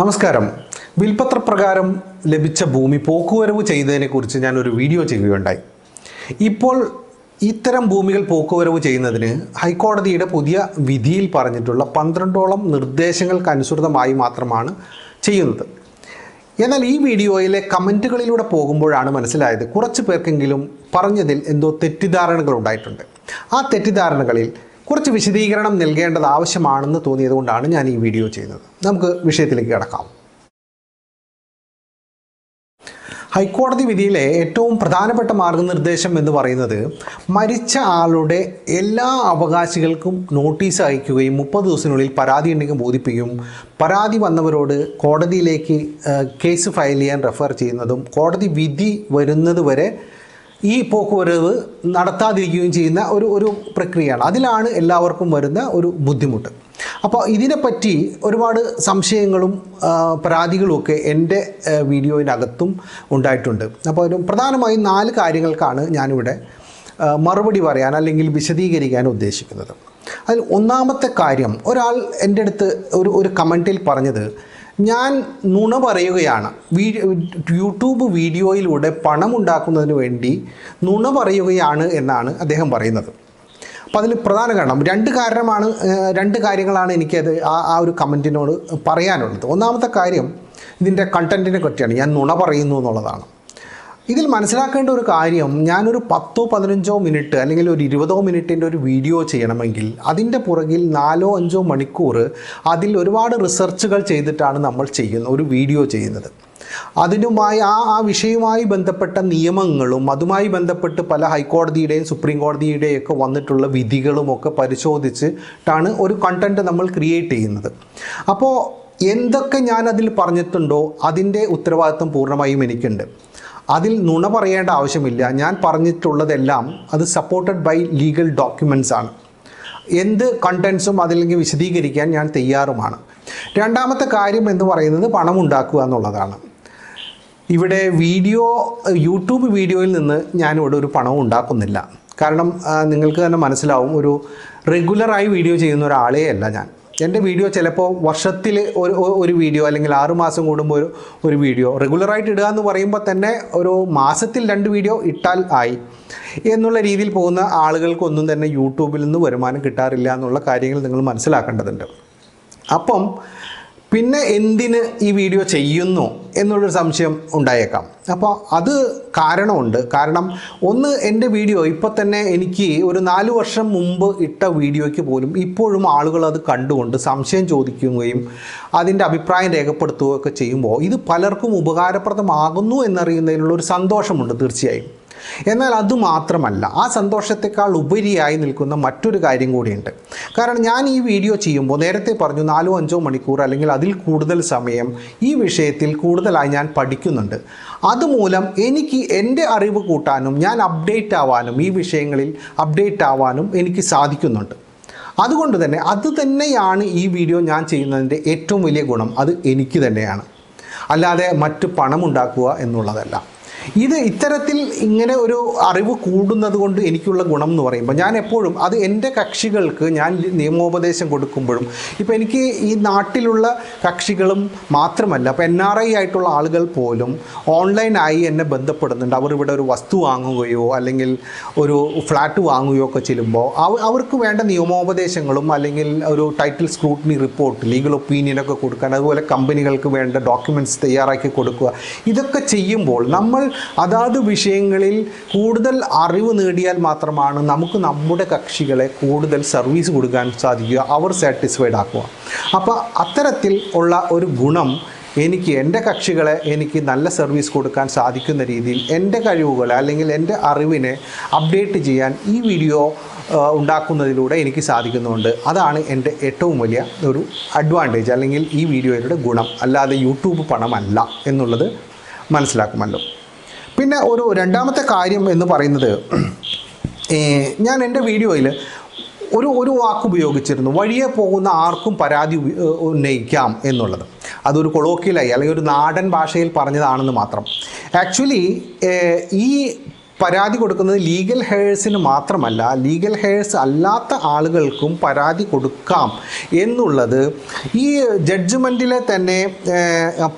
നമസ്കാരം. വിൽപത്രപ്രകാരം ലഭിച്ച ഭൂമി പോക്കുവരവ് ചെയ്തതിനെക്കുറിച്ച് ഞാൻ ഒരു വീഡിയോ ചെയ്യുകയുണ്ടായി. ഇപ്പോൾ ഇത്തരം ഭൂമികൾ പോക്കുവരവ് ചെയ്യുന്നതിന് ഹൈക്കോടതിയുടെ പുതിയ വിധിയിൽ പറഞ്ഞിട്ടുള്ള പന്ത്രണ്ടോളം നിർദ്ദേശങ്ങൾക്ക് അനുസൃതമായി മാത്രമാണ് ചെയ്യുന്നത്. എന്നാൽ ഈ വീഡിയോയിലെ കമന്റുകളിലൂടെ പോകുമ്പോഴാണ് മനസ്സിലായത് കുറച്ച് പേർക്കെങ്കിലും പറഞ്ഞതിൽ എന്തോ തെറ്റിദ്ധാരണകൾ ഉണ്ടായിട്ടുണ്ട്. ആ തെറ്റിദ്ധാരണകളിൽ കുറച്ച് വിശദീകരണം നൽകേണ്ടത് ആവശ്യമാണെന്ന് തോന്നിയതുകൊണ്ടാണ് ഞാൻ ഈ വീഡിയോ ചെയ്യുന്നത് നമുക്ക് വിഷയത്തിലേക്ക് കിടക്കാം. ഹൈക്കോടതി വിധിയിലെ ഏറ്റവും പ്രധാനപ്പെട്ട മാർഗനിർദ്ദേശം എന്ന് പറയുന്നത് മരിച്ച ആളുടെ എല്ലാ അവകാശികൾക്കും നോട്ടീസ് അയക്കുകയും മുപ്പത് ദിവസത്തിനുള്ളിൽ പരാതി ഉണ്ടെങ്കിൽ ബോധിപ്പിക്കും. പരാതി വന്നവരോട് കോടതിയിലേക്ക് കേസ് ഫയൽ ചെയ്യാൻ റെഫർ ചെയ്യുന്നതും കോടതി വിധി വരുന്നത് വരെ ഈ പോക്കുവരവ് നടത്താതിരിക്കുകയും ചെയ്യുന്ന ഒരു ഒരു പ്രക്രിയയാണ്. അതിലാണ് എല്ലാവർക്കും വരുന്ന ഒരു ബുദ്ധിമുട്ട്. അപ്പോൾ ഇതിനെപ്പറ്റി ഒരുപാട് സംശയങ്ങളും പരാതികളും ഒക്കെ എന്റെ വീഡിയോയിനകത്തും ഉണ്ടായിട്ടുണ്ട്. അപ്പോൾ ഒരു പ്രധാനമായും നാല് കാര്യങ്ങൾക്കാണ് ഞാനിവിടെ മറുപടി പറയാൻ അല്ലെങ്കിൽ വിശദീകരിക്കാൻ ഉദ്ദേശിക്കുന്നത്. അതിൽ ഒന്നാമത്തെ കാര്യം ഒരാൾ എന്റെ അടുത്ത് ഒരു ഒരു കമന്റിൽ പറഞ്ഞത് ഞാൻ നുണ പറയുകയാണ്. യൂട്യൂബ് വീഡിയോയിലൂടെ പണമുണ്ടാക്കുന്നതിന് വേണ്ടി നുണ പറയുകയാണ് എന്നാണ് അദ്ദേഹം പറയുന്നത്. അപ്പോൾ അതിൽ പ്രധാന കാരണം രണ്ട് കാരണമാണ് രണ്ട് കാര്യങ്ങളാണ് എനിക്കത് ആ ആ ഒരു കമന്റിനോട് പറയാനുള്ളത്. ഒന്നാമത്തെ കാര്യം ഇതിന്റെ കണ്ടന്റിനെ പറ്റിയാണ്. ഞാൻ നുണ പറയുന്നു എന്നുള്ളതാണ്. ഇതിൽ മനസ്സിലാക്കേണ്ട ഒരു കാര്യം ഞാനൊരു പത്തോ പതിനഞ്ചോ മിനിറ്റ് അല്ലെങ്കിൽ ഒരു ഇരുപതോ മിനിറ്റിന്റെ ഒരു വീഡിയോ ചെയ്യണമെങ്കിൽ അതിന്റെ പുറകിൽ നാലോ അഞ്ചോ മണിക്കൂർ അതിൽ ഒരുപാട് റിസർച്ചുകൾ ചെയ്തിട്ടാണ് നമ്മൾ ചെയ്യുന്ന ഒരു വീഡിയോ ചെയ്യുന്നത്. അതിനുമായി ആ ആ വിഷയവുമായി ബന്ധപ്പെട്ട നിയമങ്ങളും അതുമായി ബന്ധപ്പെട്ട് പല ഹൈക്കോടതിയുടെയും സുപ്രീം കോടതിയുടെയും ഒക്കെ വന്നിട്ടുള്ള വിധികളും ഒക്കെ പരിശോധിച്ചിട്ടാണ് ഒരു കണ്ടന്റ് നമ്മൾ ക്രിയേറ്റ് ചെയ്യുന്നത്. അപ്പോൾ എന്തൊക്കെ ഞാൻ അതിൽ പറഞ്ഞിട്ടുണ്ടോ അതിന്റെ ഉത്തരവാദിത്വം പൂർണമായും എനിക്കുണ്ട്. അതിൽ നുണ പറയേണ്ട ആവശ്യമില്ല. ഞാൻ പറഞ്ഞിട്ടുള്ളതെല്ലാം അത് സപ്പോർട്ടഡ് ബൈ ലീഗൽ ഡോക്യുമെന്റ്സ് ആണ്. എന്ത് കണ്ടൻസും അതില്ലെങ്കിൽ വിശദീകരിക്കാൻ ഞാൻ തയ്യാറുമാണ്. രണ്ടാമത്തെ കാര്യം എന്ന് പറയുന്നത് പണം ഉണ്ടാക്കുക എന്നുള്ളതാണ്. ഇവിടെ വീഡിയോ യൂട്യൂബ് വീഡിയോയിൽ നിന്ന് ഞാനിവിടെ ഒരു പണവും ഉണ്ടാക്കുന്നില്ല. കാരണം നിങ്ങൾക്ക് തന്നെ മനസ്സിലാവും ഒരു റെഗുലറായി വീഡിയോ ചെയ്യുന്ന ഒരാളേ അല്ല ഞാൻ. എന്റെ വീഡിയോ ചിലപ്പോൾ വർഷത്തിൽ ഒരു ഒരു വീഡിയോ അല്ലെങ്കിൽ ആറുമാസം കൂടുമ്പോൾ ഒരു ഒരു വീഡിയോ റെഗുലറായിട്ട് ഇടുക എന്ന് പറയുമ്പോൾ തന്നെ ഒരു മാസത്തിൽ രണ്ട് വീഡിയോ ഇട്ടാൽ ആയി. എന്നുള്ള രീതിയിൽ പോകുന്ന ആളുകൾക്കൊന്നും തന്നെ യൂട്യൂബിൽ നിന്ന് വരുമാനം കിട്ടാറില്ല എന്നുള്ള കാര്യങ്ങൾ നിങ്ങൾ മനസ്സിലാക്കേണ്ടതുണ്ട്. അപ്പം പിന്നെ എന്തിന് ഈ വീഡിയോ ചെയ്യുന്നു എന്നുള്ളൊരു സംശയം ഉണ്ടായേക്കാം. അപ്പോൾ അത് കാരണമുണ്ട്. കാരണം ഒന്ന് എന്റെ വീഡിയോ ഇപ്പോൾ തന്നെ എനിക്ക് ഒരു നാല് വർഷം മുമ്പ് ഇട്ട വീഡിയോയ്ക്ക് പോലും ഇപ്പോഴും ആളുകൾ അത് കണ്ടുകൊണ്ട് സംശയം ചോദിക്കുകയും അതിന്റെ അഭിപ്രായം രേഖപ്പെടുത്തുകയൊക്കെ ചെയ്യുമ്പോൾ ഇത് പലർക്കും ഉപകാരപ്രദമാകുന്നു എന്നറിയുന്നതിനുള്ള ഒരു സന്തോഷമുണ്ട് തീർച്ചയായും. എന്നാൽ അത് മാത്രമല്ല ആ സന്തോഷത്തെക്കാൾ ഉപരിയായി നിൽക്കുന്ന മറ്റൊരു കാര്യം കൂടിയുണ്ട്. കാരണം ഞാൻ ഈ വീഡിയോ ചെയ്യുമ്പോൾ നേരത്തെ പറഞ്ഞു നാലോ അഞ്ചോ മണിക്കൂർ അല്ലെങ്കിൽ അതിൽ കൂടുതൽ സമയം ഈ വിഷയത്തിൽ കൂടുതലായി ഞാൻ പഠിക്കുന്നുണ്ട്. അതുമൂലം എനിക്ക് എന്റെ അറിവ് കൂട്ടാനും ഞാൻ അപ്ഡേറ്റ് ആവാനും ഈ വിഷയങ്ങളിൽ അപ്ഡേറ്റ് ആവാനും എനിക്ക് സാധിക്കുന്നുണ്ട്. അതുകൊണ്ട് തന്നെ അത് തന്നെയാണ് ഈ വീഡിയോ ഞാൻ ചെയ്യുന്നതിന്റെ ഏറ്റവും വലിയ ഗുണം. അത് എനിക്ക് തന്നെയാണ്. അല്ലാതെ മറ്റ് പണമുണ്ടാക്കുക എന്നുള്ളതല്ല. ഇത് ഇത്തരത്തിൽ ഇങ്ങനെ ഒരു അറിവ് കൂടുന്നത് കൊണ്ട് എനിക്കുള്ള ഗുണം എന്ന് പറയുമ്പോൾ ഞാൻ എപ്പോഴും അത് എന്റെ കക്ഷികൾക്ക് ഞാൻ നിയമോപദേശം കൊടുക്കുമ്പോഴും ഇപ്പോൾ എനിക്ക് ഈ നാട്ടിലുള്ള കക്ഷികളും മാത്രമല്ല അപ്പോൾ എൻ ആർ ഐ ആയിട്ടുള്ള ആളുകൾ പോലും ഓൺലൈനായി എന്നെ ബന്ധപ്പെടുന്നുണ്ട്. അവർ ഇവിടെ ഒരു വസ്തു വാങ്ങുകയോ അല്ലെങ്കിൽ ഒരു ഫ്ലാറ്റ് വാങ്ങുകയോ ഒക്കെ ചെല്ലുമ്പോൾ അവർക്ക് വേണ്ട നിയമോപദേശങ്ങളും അല്ലെങ്കിൽ ഒരു ടൈറ്റിൽ സ്ക്രൂട്ടിനി റിപ്പോർട്ട് ലീഗൽ ഒപ്പീനിയനൊക്കെ കൊടുക്കാൻ അതുപോലെ കമ്പനികൾക്ക് വേണ്ട ഡോക്യുമെന്റ്സ് തയ്യാറാക്കി കൊടുക്കുക ഇതൊക്കെ ചെയ്യുമ്പോൾ നമ്മൾ അതാത് വിഷയങ്ങളിൽ കൂടുതൽ അറിവ് നേടിയാൽ മാത്രമാണ് നമുക്ക് നമ്മുടെ കക്ഷികളെ കൂടുതൽ സർവീസ് കൊടുക്കാൻ സാധിക്കുക അവർ സാറ്റിസ്ഫൈഡ് ആക്കുക. അപ്പോൾ അത്തരത്തിൽ ഉള്ള ഒരു ഗുണം എനിക്ക് എന്റെ കക്ഷികളെ എനിക്ക് നല്ല സർവീസ് കൊടുക്കാൻ സാധിക്കുന്ന രീതിയിൽ എന്റെ കഴിവുകളെ അല്ലെങ്കിൽ എന്റെ അറിവിനെ അപ്ഡേറ്റ് ചെയ്യാൻ ഈ വീഡിയോ ഉണ്ടാക്കുന്നതിലൂടെ എനിക്ക് സാധിക്കുന്നുണ്ട്. അതാണ് എന്റെ ഏറ്റവും വലിയ ഒരു അഡ്വാന്റേജ് അല്ലെങ്കിൽ ഈ വീഡിയോയുടെ ഗുണം. അല്ലാതെ യൂട്യൂബ് പണമല്ല എന്നുള്ളത് മനസ്സിലാക്കുമല്ലോ. പിന്നെ ഒരു രണ്ടാമത്തെ കാര്യം എന്ന് പറയുന്നത് ഞാൻ എന്റെ വീഡിയോയിൽ ഒരു ഒരു വാക്ക് ഉപയോഗിച്ചിരുന്നു. വഴിയെ പോകുന്ന ആർക്കും പരാതി ഉന്നയിക്കാം എന്നുള്ളത്. അതൊരു കൊളോക്കിയലായി അല്ലെങ്കിൽ ഒരു നാടൻ ഭാഷയിൽ പറഞ്ഞതാണെന്ന് മാത്രം. ആക്ച്വലി ഈ പരാതി കൊടുക്കുന്നത് ലീഗൽ ഹെയേഴ്സിന് മാത്രമല്ല ലീഗൽ ഹെയേഴ്സ് അല്ലാത്ത ആളുകൾക്കും പരാതി കൊടുക്കാം എന്നുള്ളത് ഈ ജഡ്ജ്മെന്റിലെ തന്നെ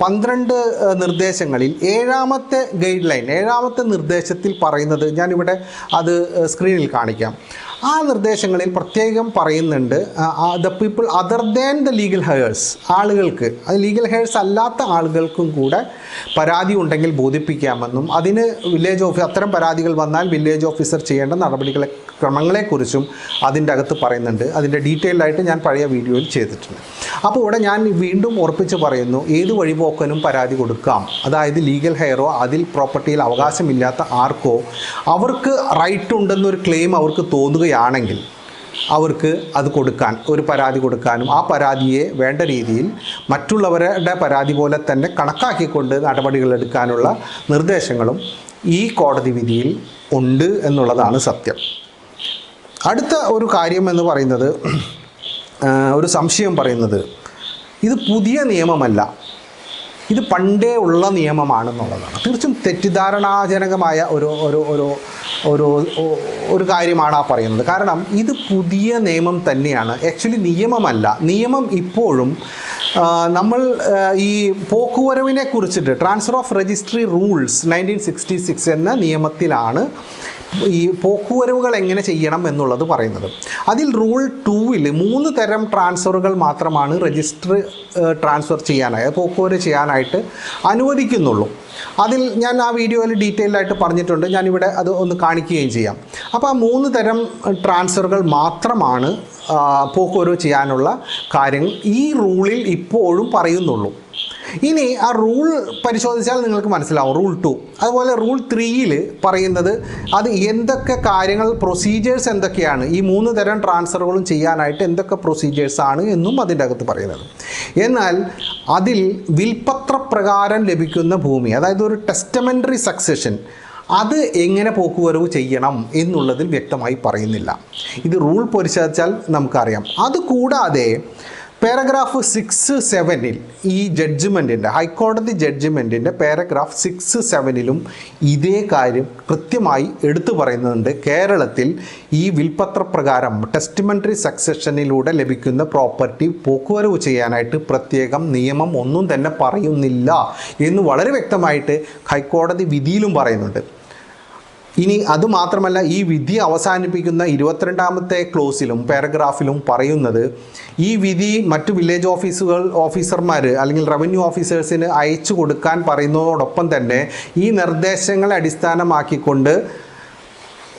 പന്ത്രണ്ട് നിർദ്ദേശങ്ങളിൽ ഏഴാമത്തെ ഗൈഡ് ലൈൻ ഏഴാമത്തെ നിർദ്ദേശത്തിൽ പറയുന്നത് ഞാനിവിടെ അത് സ്ക്രീനിൽ കാണിക്കാം. ആ നിർദ്ദേശങ്ങളിൽ പ്രത്യേകം പറയുന്നുണ്ട് the people other than the legal heirs ആളുകൾക്ക് അത് ലീഗൽ ഹെയേഴ്സ് അല്ലാത്ത ആളുകൾക്കും കൂടെ പരാതി ഉണ്ടെങ്കിൽ ബോധിപ്പിക്കാമെന്നും അതിന് വില്ലേജ് ഓഫീസ് അത്തരം പരാതികൾ വന്നാൽ വില്ലേജ് ഓഫീസർ ചെയ്യേണ്ട നടപടികളെ ക്രമങ്ങളെക്കുറിച്ചും അതിന്റെ അകത്ത് പറയുന്നുണ്ട്. അതിന്റെ ഡീറ്റെയിൽ ആയിട്ട് ഞാൻ പഴയ വീഡിയോയിൽ ചെയ്തിട്ടുണ്ട്. അപ്പോൾ ഇവിടെ ഞാൻ വീണ്ടും ഉറപ്പിച്ച് പറയുന്നു ഏത് വഴിപോക്കനും പരാതി കൊടുക്കാം. അതായത് ലീഗൽ ഹെയറോ അതിൽ പ്രോപ്പർട്ടിയിൽ അവകാശമില്ലാത്ത ആർക്കോ അവർക്ക് റൈറ്റ് ഉണ്ടെന്നൊരു ക്ലെയിം അവർക്ക് തോന്നുകയാണെങ്കിൽ അവർക്ക് അത് കൊടുക്കാൻ ഒരു പരാതി കൊടുക്കാനും ആ പരാതിയെ വേണ്ട രീതിയിൽ മറ്റുള്ളവരുടെ പരാതി പോലെ തന്നെ കണക്കാക്കിക്കൊണ്ട് നടപടികൾ എടുക്കാനുള്ള നിർദ്ദേശങ്ങളും ഈ കോടതി വിധിയിൽ ഉണ്ട് എന്നുള്ളതാണ് സത്യം. അടുത്ത ഒരു കാര്യം എന്ന് പറയുന്നത് ഒരു സംശയം പറയുന്നത് ഇത് പുതിയ നിയമമല്ല. ഇത് പണ്ടേ ഉള്ള നിയമമാണെന്നുള്ളതാണ്. തീർച്ചയായും തെറ്റിദ്ധാരണാജനകമായ ഒരു ഒരു ഒരു ഒരു ഒരു കാര്യമാണ് ആ പറയുന്നത്. കാരണം ഇത് പുതിയ നിയമം തന്നെയാണ്. ആക്ച്വലി നിയമമല്ല. നിയമം ഇപ്പോഴും നമ്മൾ ഈ പോക്കുവരവിനെ കുറിച്ചിട്ട് transfer of registry rules nineteen sixty six എന്ന നിയമത്തിലാണ് ഈ പോക്കുവരവുകൾ എങ്ങനെ ചെയ്യണം എന്നുള്ളത് പറയുന്നത്. അതിൽ റൂൾ ടൂവിൽ മൂന്ന് തരം ട്രാൻസ്ഫറുകൾ മാത്രമാണ് രജിസ്റ്റർ ട്രാൻസ്ഫർ ചെയ്യാനായി പോക്കുവരവ് ചെയ്യാനായിട്ട് അനുവദിക്കുന്നുള്ളൂ. അതിൽ ഞാൻ ആ വീഡിയോയിൽ ഡീറ്റെയിൽ ആയിട്ട് പറഞ്ഞിട്ടുണ്ട്. ഞാനിവിടെ അത് ഒന്ന് കാണിക്കുകയും ചെയ്യാം. അപ്പോൾ ആ മൂന്ന് തരം ട്രാൻസ്ഫറുകൾ മാത്രമാണ് പോക്കുവരവ് ചെയ്യാനുള്ള കാര്യങ്ങൾ ഈ റൂളിൽ ഇപ്പോഴും പറയുന്നുള്ളൂ. ഇനി ആ റൂൾ പരിശോധിച്ചാൽ നിങ്ങൾക്ക് മനസ്സിലാവും. Rule two. അതുപോലെ റൂൾ ത്രീയിൽ പറയുന്നത് അത് എന്തൊക്കെ കാര്യങ്ങൾ പ്രൊസീജിയേഴ്സ് എന്തൊക്കെയാണ്? ഈ മൂന്ന് തരം ട്രാൻസ്ഫറുകളും ചെയ്യാനായിട്ട് എന്തൊക്കെ പ്രൊസീജിയേഴ്സ് ആണ് എന്നും അതിന്റെ അകത്ത് പറയുന്നത്. എന്നാൽ അതിൽ വിൽപത്രപ്രകാരം ലഭിക്കുന്ന ഭൂമി അതായത് ഒരു ടെസ്റ്റമെന്ററി സക്സഷൻ അത് എങ്ങനെ പോക്കുവരവ് ചെയ്യണം എന്നുള്ളതിൽ വ്യക്തമായി പറയുന്നില്ല. ഇത് റൂൾ പരിശോധിച്ചാൽ നമുക്കറിയാം. അതുകൂടാതെ പാരഗ്രാഫ് സിക്സ് സെവനിൽ ഈ ജഡ്ജ്മെന്റിന്റെ ഹൈക്കോടതി ജഡ്ജ്മെന്റിന്റെ പാരഗ്രാഫ് സിക്സ് സെവനിലും ഇതേ കാര്യം കൃത്യമായി എടുത്തു പറയുന്നുണ്ട്. കേരളത്തിൽ ഈ വിൽപത്രപ്രകാരം ടെസ്റ്റിമെന്ററി സക്സഷനിലൂടെ ലഭിക്കുന്ന പ്രോപ്പർട്ടി പോക്കുവരവ് ചെയ്യാനായിട്ട് പ്രത്യേകം നിയമം ഒന്നും തന്നെ പറയുന്നില്ല എന്ന് വളരെ വ്യക്തമായിട്ട് ഹൈക്കോടതി വിധിയിലും പറയുന്നുണ്ട്. ഇനി അതുമാത്രമല്ല ഈ വിധി അവസാനിപ്പിക്കുന്ന ഇരുപത്തിരണ്ടാമത്തെ ക്ലോസിലും പാരഗ്രാഫിലും പറയുന്നത് ഈ വിധി മറ്റു വില്ലേജ് ഓഫീസുകൾ ഓഫീസർമാർ അല്ലെങ്കിൽ റവന്യൂ ഓഫീസേഴ്സിന് അയച്ചു കൊടുക്കാൻ പറയുന്നതോടൊപ്പം തന്നെ ഈ നിർദ്ദേശങ്ങളെ അടിസ്ഥാനമാക്കിക്കൊണ്ട്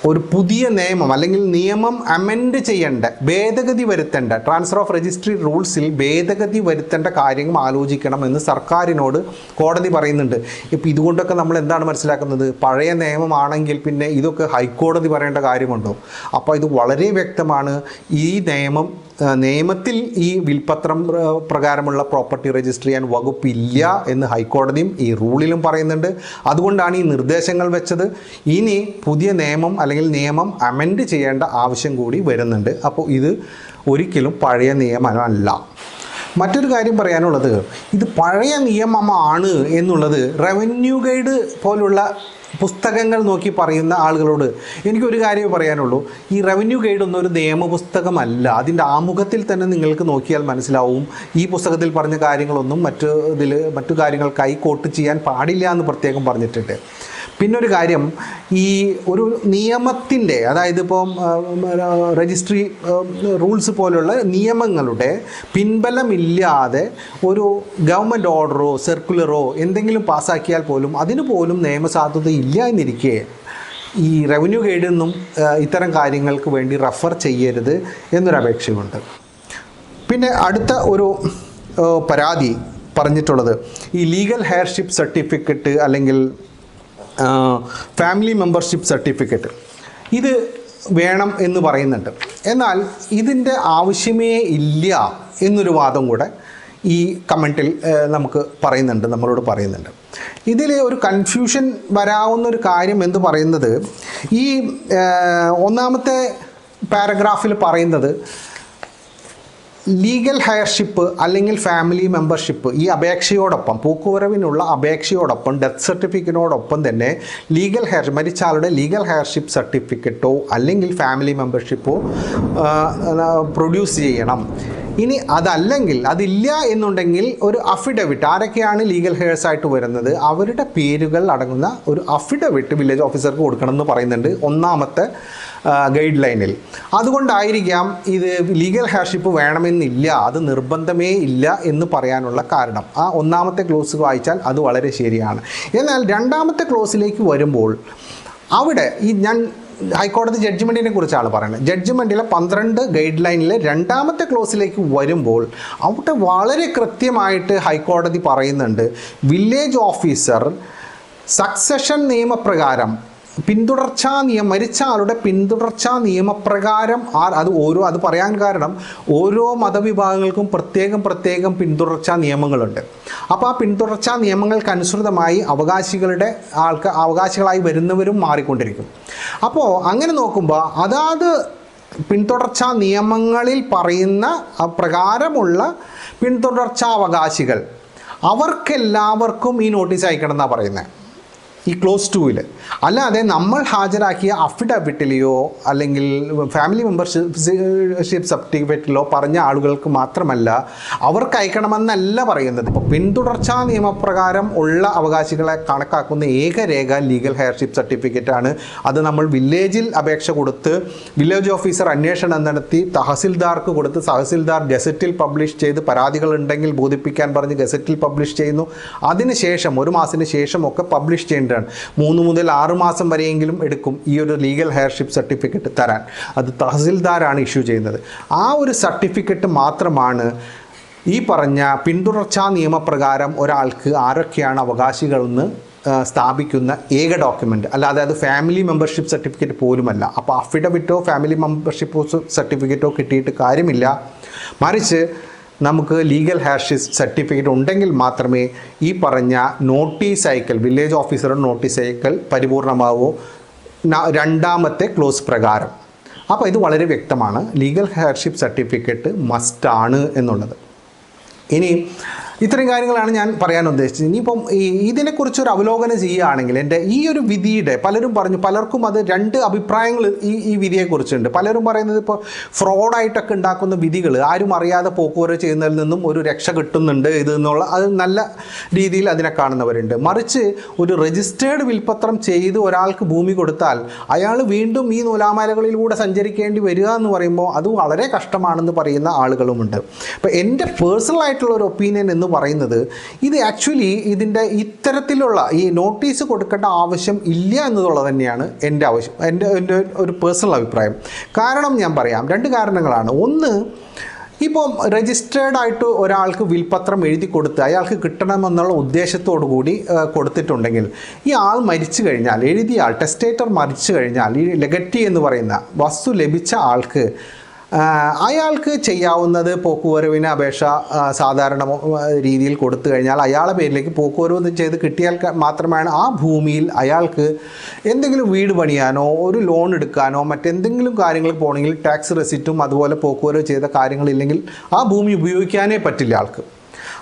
ഒരു പുതിയ നിയമം അല്ലെങ്കിൽ നിയമം അമെൻഡ് ചെയ്യേണ്ട ഭേദഗതി വരുത്തേണ്ട ട്രാൻസ്ഫർ ഓഫ് രജിസ്ട്രി റൂൾസിൽ ഭേദഗതി വരുത്തേണ്ട കാര്യങ്ങൾ ആലോചിക്കണം എന്ന് സർക്കാരിനോട് കോടതി പറയുന്നുണ്ട്. ഇപ്പോൾ ഇതുകൊണ്ടൊക്കെ നമ്മൾ എന്താണ് മനസ്സിലാക്കുന്നത്? പഴയ നിയമമാണെങ്കിൽ പിന്നെ ഇതൊക്കെ ഹൈക്കോടതി പറയേണ്ട കാര്യമുണ്ടോ? അപ്പോൾ ഇത് വളരെ വ്യക്തമാണ്. ഈ നിയമം നിയമത്തിൽ ഈ വിൽപത്രം പ്രകാരമുള്ള പ്രോപ്പർട്ടി രജിസ്റ്റർ ചെയ്യാൻ വകുപ്പില്ല എന്ന് ഹൈക്കോടതിയും ഈ റൂളിലും പറയുന്നുണ്ട്. അതുകൊണ്ടാണ് ഈ നിർദ്ദേശങ്ങൾ വെച്ചത്. ഇനി പുതിയ നിയമം അല്ലെങ്കിൽ നിയമം അമെൻഡ് ചെയ്യേണ്ട ആവശ്യം കൂടി വരുന്നുണ്ട്. അപ്പോൾ ഇത് ഒരിക്കലും പഴയ നിയമമല്ല. മറ്റൊരു കാര്യം പറയാനുള്ളത് ഇത് പഴയ നിയമമാണ് എന്നുള്ളത് റവന്യൂ ഗൈഡ് പോലുള്ള പുസ്തകങ്ങൾ നോക്കി പറയുന്ന ആളുകളോട് എനിക്കൊരു കാര്യമേ പറയാനുള്ളൂ. ഈ റവന്യൂ ഗൈഡ് ഒന്നും ഒരു നിയമപുസ്തകമല്ല. അതിന്റെ ആമുഖത്തിൽ തന്നെ നിങ്ങൾക്ക് നോക്കിയാൽ മനസ്സിലാവും. ഈ പുസ്തകത്തിൽ പറഞ്ഞ കാര്യങ്ങളൊന്നും മറ്റു ഇതിൽ മറ്റു കാര്യങ്ങൾക്കായി കോട്ട് ചെയ്യാൻ പാടില്ല എന്ന് പ്രത്യേകം പറഞ്ഞിട്ടുണ്ട്. പിന്നെ ഒരു കാര്യം ഈ ഒരു നിയമത്തിന്റെ അതായത് ഇപ്പം രജിസ്ട്രി റൂൾസ് പോലുള്ള നിയമങ്ങളുടെ പിൻബലമില്ലാതെ ഒരു ഗവൺമെന്റ് ഓർഡറോ സർക്കുലറോ എന്തെങ്കിലും പാസ്സാക്കിയാൽ പോലും അതിന് പോലും നിയമസാധുത ഇല്ല എന്നിരിക്കെ ഈ റവന്യൂ ഗൈഡിൽ നിന്നും ഇത്തരം കാര്യങ്ങൾക്ക് വേണ്ടി റെഫർ ചെയ്യരുത് എന്നൊരപേക്ഷയുണ്ട് പിന്നെ അടുത്ത ഒരു പരാതി പറഞ്ഞിട്ടുള്ളത് ഈ ലീഗൽ ഹെയർഷിപ്പ് സർട്ടിഫിക്കറ്റ് അല്ലെങ്കിൽ ഫാമിലി മെമ്പർഷിപ്പ് സർട്ടിഫിക്കറ്റ് ഇത് വേണം എന്ന് പറയുന്നുണ്ട്. എന്നാൽ ഇതിന്റെ ആവശ്യമേ ഇല്ല എന്നൊരു വാദം കൂടെ ഈ കമന്റിൽ നമുക്ക് പറയുന്നുണ്ട് നമ്മളോട് പറയുന്നുണ്ട്. ഇതിൽ ഒരു കൺഫ്യൂഷൻ വരാവുന്ന ഒരു കാര്യം എന്ന് പറയുന്നത് ഈ ഒന്നാമത്തെ പാരഗ്രാഫിൽ പറയുന്നത് ലീഗൽ ഹയർഷിപ്പ് അല്ലെങ്കിൽ ഫാമിലി മെമ്പർഷിപ്പ് ഈ അപേക്ഷയോടൊപ്പം പൂക്കുവരവിനുള്ള അപേക്ഷയോടൊപ്പം ഡെത്ത് സർട്ടിഫിക്കറ്റിനോടൊപ്പം തന്നെ ലീഗൽ ഹയർ മരിച്ചാളുടെ ലീഗൽ ഹയർഷിപ്പ് സർട്ടിഫിക്കറ്റോ അല്ലെങ്കിൽ ഫാമിലി മെമ്പർഷിപ്പോ പ്രൊഡ്യൂസ് ചെയ്യണം. ഇനി അതല്ലെങ്കിൽ അതില്ല എന്നുണ്ടെങ്കിൽ ഒരു അഫിഡവിറ്റ് ആരൊക്കെയാണ് ലീഗൽ ഹെയർസ് ആയിട്ട് വരുന്നത് അവരുടെ പേരുകൾ അടങ്ങുന്ന ഒരു അഫിഡവിറ്റ് വില്ലേജ് ഓഫീസർക്ക് കൊടുക്കണം എന്ന് പറയുന്നുണ്ട് ഒന്നാമത്തെ ഗൈഡ് ലൈനിൽ അതുകൊണ്ടായിരിക്കാം ഇത് ലീഗൽ ഹെയർഷിപ്പ് വേണമെന്നില്ല അത് നിർബന്ധമേ ഇല്ല എന്ന് പറയാനുള്ള കാരണം. ആ ഒന്നാമത്തെ ക്ലോസ് വായിച്ചാൽ അത് വളരെ ശരിയാണ്. എന്നാൽ രണ്ടാമത്തെ ക്ലോസിലേക്ക് വരുമ്പോൾ അവിടെ ഈ ഞാൻ ഹൈക്കോടതി ജഡ്ജ്മെന്റിനെ കുറിച്ചാണ് പറയുന്നത്. ജഡ്ജ്മെന്റിലെ പന്ത്രണ്ട് ഗൈഡ് ലൈനിലെ രണ്ടാമത്തെ ക്ലോസിലേക്ക് വരുമ്പോൾ അവിടെ വളരെ കൃത്യമായിട്ട് ഹൈക്കോടതി പറയുന്നുണ്ട് വില്ലേജ് ഓഫീസർ സക്സഷൻ നിയമപ്രകാരം പിന്തുടർച്ചാ നിയമം മരിച്ച ആളുടെ പിന്തുടർച്ചാ നിയമപ്രകാരം ആ അത് ഓരോ അത് പറയാൻ കാരണം ഓരോ മതവിഭാഗങ്ങൾക്കും പ്രത്യേകം പ്രത്യേകം പിന്തുടർച്ചാ നിയമങ്ങളുണ്ട്. അപ്പോൾ ആ പിന്തുടർച്ചാ നിയമങ്ങൾക്കനുസൃതമായി അവകാശികളുടെ ആൾക്ക് അവകാശികളായി വരുന്നവരും മാറിക്കൊണ്ടിരിക്കും. അപ്പോൾ അങ്ങനെ നോക്കുമ്പോൾ അതാത് പിന്തുടർച്ചാ നിയമങ്ങളിൽ പറയുന്ന പ്രകാരമുള്ള പിന്തുടർച്ചാ അവകാശികൾ അവർക്കെല്ലാവർക്കും ഈ നോട്ടീസ് അയക്കണം എന്നാണ് പറയുന്നത് ഈ ക്ലോസ് ടൂവിൽ അല്ലാതെ നമ്മൾ ഹാജരാക്കിയ അഫിഡവിറ്റിലെയോ അല്ലെങ്കിൽ ഫാമിലി മെമ്പർഷിപ്പ് സർട്ടിഫിക്കറ്റിലോ പറഞ്ഞ ആളുകൾക്ക് മാത്രമല്ല അവർക്ക് അയക്കണമെന്നല്ല പറയുന്നത്. ഇപ്പോൾ പിന്തുടർച്ചാ നിയമപ്രകാരം ഉള്ള അവകാശികളെ കണക്കാക്കുന്ന ഏക രേഖ ലീഗൽ ഹയർഷിപ്പ് സർട്ടിഫിക്കറ്റാണ് അത് നമ്മൾ വില്ലേജിൽ അപേക്ഷ കൊടുത്ത് വില്ലേജ് ഓഫീസർ അന്വേഷണം നടത്തി തഹസിൽദാർക്ക് കൊടുത്ത് തഹസിൽദാർ ഗസറ്റിൽ പബ്ലിഷ് ചെയ്ത് പരാതികൾ ഉണ്ടെങ്കിൽ ബോധിപ്പിക്കാൻ പറഞ്ഞ് ഗസറ്റിൽ പബ്ലിഷ് ചെയ്യുന്നു. അതിനുശേഷം ഒരു മാസത്തിന് ശേഷമൊക്കെ പബ്ലിഷ് പബ്ലിഷ് ചെയ്യേണ്ടതാണ് മൂന്ന് മുതൽ ആറ് മാസം വരെയെങ്കിലും എടുക്കും ഈ ഒരു ലീഗൽ ഹെയർഷിപ്പ് സർട്ടിഫിക്കറ്റ് തരാൻ. അത് തഹസിൽദാരാണ് ഇഷ്യൂ ചെയ്യുന്നത്. ആ ഒരു സർട്ടിഫിക്കറ്റ് മാത്രമാണ് ഈ പറഞ്ഞ പിന്തുടർച്ചാ നിയമപ്രകാരം ഒരാൾക്ക് ആരൊക്കെയാണ് അവകാശികളെന്ന് സ്ഥാപിക്കുന്ന ഏക ഡോക്യുമെന്റ് അല്ലാതെ അത് ഫാമിലി മെമ്പർഷിപ്പ് സർട്ടിഫിക്കറ്റ് പോലുമല്ല. അപ്പോൾ അഫിഡവിറ്റോ ഫാമിലി മെമ്പർഷിപ്പ് സർട്ടിഫിക്കറ്റോ കിട്ടിയിട്ട് കാര്യമില്ല. മറിച്ച് നമുക്ക് ലീഗൽ ഹാഷിസ് സർട്ടിഫിക്കറ്റ് ഉണ്ടെങ്കിൽ മാത്രമേ ഈ പറഞ്ഞ നോട്ടീസ് അയക്കൽ വില്ലേജ് ഓഫീസറുടെ നോട്ടീസ് അയക്കൽ പരിപൂർണമാവൂ. രണ്ടാമത്തെ ക്ലോസ് പ്രകാരം. അപ്പോൾ ഇത് വളരെ വ്യക്തമാണ്. ലീഗൽ ഹെയർഷിപ്പ് സർട്ടിഫിക്കറ്റ് മസ്റ്റാണ് എന്നുള്ളത്. ഇനി ഇത്രയും കാര്യങ്ങളാണ് ഞാൻ പറയാൻ ഉദ്ദേശിച്ചത്. ഇനിയിപ്പം ഇതിനെക്കുറിച്ച് ഒരു അവലോകനം ചെയ്യുകയാണെങ്കിൽ എന്റെ ഈ ഒരു വിധിയുടെ പലരും പറഞ്ഞു പലർക്കും അത് രണ്ട് അഭിപ്രായങ്ങൾ ഈ ഈ വിധിയെക്കുറിച്ചുണ്ട്. പലരും പറയുന്നത് ഇപ്പോൾ ഫ്രോഡായിട്ടൊക്കെ ഉണ്ടാക്കുന്ന വിധികൾ ആരും അറിയാതെ പോക്കുവരവ് ചെയ്യുന്നതിൽ നിന്നും ഒരു രക്ഷ കിട്ടുന്നുണ്ട് ഇത് എന്നുള്ള അത് നല്ല രീതിയിൽ അതിനെ കാണുന്നവരുണ്ട്. മറിച്ച് ഒരു രജിസ്റ്റേർഡ് വിൽപ്പത്രം ചെയ്ത് ഒരാൾക്ക് ഭൂമി കൊടുത്താൽ അയാൾ വീണ്ടും ഈ നൂലാമാലകളിലൂടെ സഞ്ചരിക്കേണ്ടി വരിക എന്ന് പറയുമ്പോൾ അത് വളരെ കഷ്ടമാണെന്ന് പറയുന്ന ആളുകളുമുണ്ട്. അപ്പോൾ എന്റെ പേഴ്സണൽ ആയിട്ടുള്ള ഒരു ഒപ്പീനിയൻ എന്ന് പറയുന്നത് ഇത് ആക്ച്വലി ഇതിന്റെ ഇത്തരത്തിലുള്ള ഈ നോട്ടീസ് കൊടുക്കേണ്ട ആവശ്യം ഇല്ല എന്നുള്ളത് തന്നെയാണ് എന്റെ ആവശ്യം എന്റെ എന്റെ ഒരു പേഴ്സണൽ അഭിപ്രായം. കാരണം ഞാൻ പറയാം രണ്ട് കാരണങ്ങളാണ്. ഒന്ന് ഇപ്പം രജിസ്റ്റേർഡ് ആയിട്ട് ഒരാൾക്ക് വിൽപത്രം എഴുതി കൊടുത്ത് അയാൾക്ക് കിട്ടണമെന്നുള്ള ഉദ്ദേശത്തോടു കൂടി കൊടുത്തിട്ടുണ്ടെങ്കിൽ ഈ ആൾ മരിച്ചു കഴിഞ്ഞാൽ എഴുതിയ ആൾ ടെസ്റ്റേറ്റർ മരിച്ചു കഴിഞ്ഞാൽ ഈ ലെഗറ്റി എന്ന് പറയുന്ന വസ്തു ലഭിച്ച ആൾക്ക് അയാൾക്ക് ചെയ്യാവുന്നത് പോക്കുവരവിന് അപേക്ഷ സാധാരണ രീതിയിൽ കൊടുത്തു കഴിഞ്ഞാൽ അയാളെ പേരിലേക്ക് പോക്കുവരവ് ചെയ്ത് കിട്ടിയാൽ മാത്രമാണ് ആ ഭൂമിയിൽ അയാൾക്ക് എന്തെങ്കിലും വീട് പണിയാനോ ഒരു ലോൺ എടുക്കാനോ മറ്റെന്തെങ്കിലും കാര്യങ്ങൾ പോകണമെങ്കിൽ ടാക്സ് റെസിറ്റും അതുപോലെ പോക്കുവരവ് ചെയ്ത കാര്യങ്ങളില്ലെങ്കിൽ ആ ഭൂമി ഉപയോഗിക്കാനേ പറ്റില്ല ആൾക്ക്.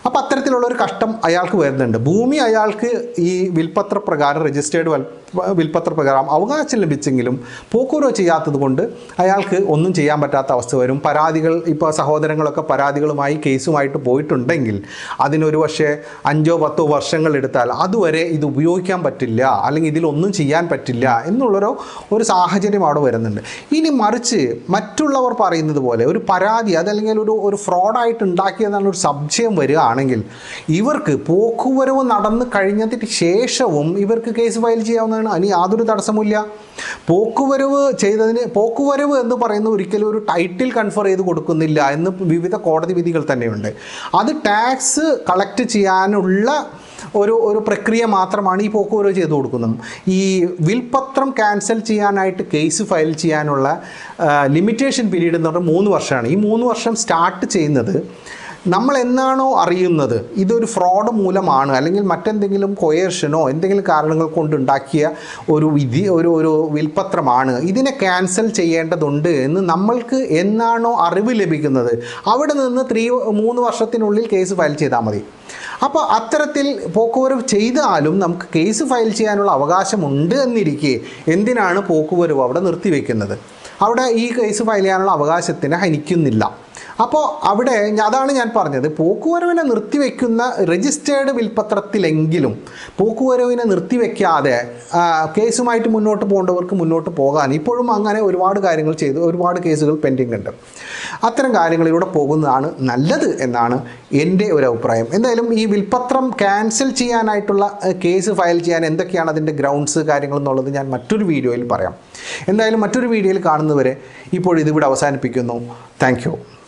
അപ്പോൾ അത്തരത്തിലുള്ള ഒരു കഷ്ടം അയാൾക്ക് വരുന്നുണ്ട്. ഭൂമി അയാൾക്ക് ഈ വിൽപ്പത്ര പ്രകാരം രജിസ്റ്റേർഡ് വിൽപ്പത്ര പ്രകാരം അവകാശം ലഭിച്ചെങ്കിലും പോക്കൂറോ ചെയ്യാത്തതുകൊണ്ട് അയാൾക്ക് ഒന്നും ചെയ്യാൻ പറ്റാത്ത അവസ്ഥ വരും. പരാതികൾ ഇപ്പോൾ സഹോദരങ്ങളൊക്കെ പരാതികളുമായി കേസുമായിട്ട് പോയിട്ടുണ്ടെങ്കിൽ അതിനൊരു പക്ഷേ അഞ്ചോ പത്തോ വർഷങ്ങൾ എടുത്താൽ അതുവരെ ഇത് ഉപയോഗിക്കാൻ പറ്റില്ല അല്ലെങ്കിൽ ഇതിലൊന്നും ചെയ്യാൻ പറ്റില്ല എന്നുള്ളൊരു ഒരു സാഹചര്യം അവിടെ വരുന്നുണ്ട്. ഇനി മറിച്ച് മറ്റുള്ളവർ പറയുന്നത് പോലെ ഒരു പരാതി അതല്ലെങ്കിൽ ഒരു ഒരു ഫ്രോഡായിട്ട് ഉണ്ടാക്കിയതാണ് ഒരു സംശയം വരികയാണെങ്കിൽ ഇവർക്ക് പോക്കുവരവ് നടന്നു കഴിഞ്ഞതിന് ശേഷവും ഇവർക്ക് കേസ് ഫയൽ ചെയ്യാവുന്നതാണ് അതിന് യാതൊരു തടസ്സമില്ല പോക്കുവരവ് ചെയ്തതിന് പോക്കുവരവ് എന്ന് പറയുന്ന ഒരിക്കലും ഒരു ടൈറ്റിൽ കൺഫർ ചെയ്ത് കൊടുക്കുന്നില്ല എന്ന് വിവിധ കോടതി വിധികൾ തന്നെയുണ്ട്. അത് ടാക്സ് കളക്ട് ചെയ്യാനുള്ള ഒരു ഒരു പ്രക്രിയ മാത്രമാണ് ഈ പോക്കുവരവ് ചെയ്തു കൊടുക്കുന്നത്. ഈ വിൽപത്രം ക്യാൻസൽ ചെയ്യാനായിട്ട് കേസ് ഫയൽ ചെയ്യാനുള്ള ലിമിറ്റേഷൻ പീരീഡ് എന്ന് പറഞ്ഞാൽ മൂന്ന് വർഷമാണ്. ഈ മൂന്ന് വർഷം സ്റ്റാർട്ട് ചെയ്യുന്നത് നമ്മൾ എന്നാണോ അറിയുന്നത്? ഇതൊരു ഫ്രോഡ് മൂലമാണ്. അല്ലെങ്കിൽ മറ്റെന്തെങ്കിലും കൊയേർഷനോ എന്തെങ്കിലും കാരണങ്ങൾ കൊണ്ടുണ്ടാക്കിയ ഒരു വിധി ഒരു ഒരു വിൽപത്രമാണ്. ഇതിനെ ക്യാൻസൽ ചെയ്യേണ്ടതുണ്ട് എന്ന് നമ്മൾക്ക് എന്നാണോ അറിവ് ലഭിക്കുന്നത്? അവിടെ നിന്ന് ത്രീ മൂന്ന് വർഷത്തിനുള്ളിൽ കേസ് ഫയൽ ചെയ്താൽ മതി. അപ്പോൾ അത്തരത്തിൽ പോക്കുവരവ് ചെയ്താലും നമുക്ക് കേസ് ഫയൽ ചെയ്യാനുള്ള അവകാശമുണ്ട് എന്നിരിക്കെ. എന്തിനാണ് പോക്കുവരവ് അവിടെ നിർത്തിവെക്കുന്നത്? അവിടെ ഈ കേസ് ഫയൽ ചെയ്യാനുള്ള അവകാശത്തിന് ഹനിക്കുന്നില്ല. അപ്പോൾ അവിടെ അതാണ് ഞാൻ പറഞ്ഞത്. പോക്കുവരവിനെ നിർത്തിവെക്കുന്ന രജിസ്റ്റേർഡ് വിൽപ്പത്രത്തിലെങ്കിലും പോക്കുവരവിനെ നിർത്തിവെക്കാതെ കേസുമായിട്ട് മുന്നോട്ട് പോകേണ്ടവർക്ക് മുന്നോട്ട് പോകാൻ ഇപ്പോഴും അങ്ങനെ ഒരുപാട് കാര്യങ്ങൾ ചെയ്തു ഒരുപാട് കേസുകൾ പെൻഡിങ് ഉണ്ട് അത്തരം കാര്യങ്ങളിലൂടെ പോകുന്നതാണ് നല്ലത് എന്നാണ് എന്റെ ഒരു അഭിപ്രായം. എന്തായാലും ഈ വിൽപ്പത്രം ക്യാൻസൽ ചെയ്യാനായിട്ടുള്ള കേസ് ഫയൽ ചെയ്യാൻ എന്തൊക്കെയാണ് അതിന്റെ ഗ്രൗണ്ട്സ് കാര്യങ്ങൾ എന്നുള്ളത് ഞാൻ മറ്റൊരു വീഡിയോയിൽ പറയാം. എന്തായാലും മറ്റൊരു വീഡിയോയിൽ കാണുന്നവരെ ഇപ്പോൾ ഇതിവിടെ അവസാനിപ്പിക്കുന്നു. താങ്ക്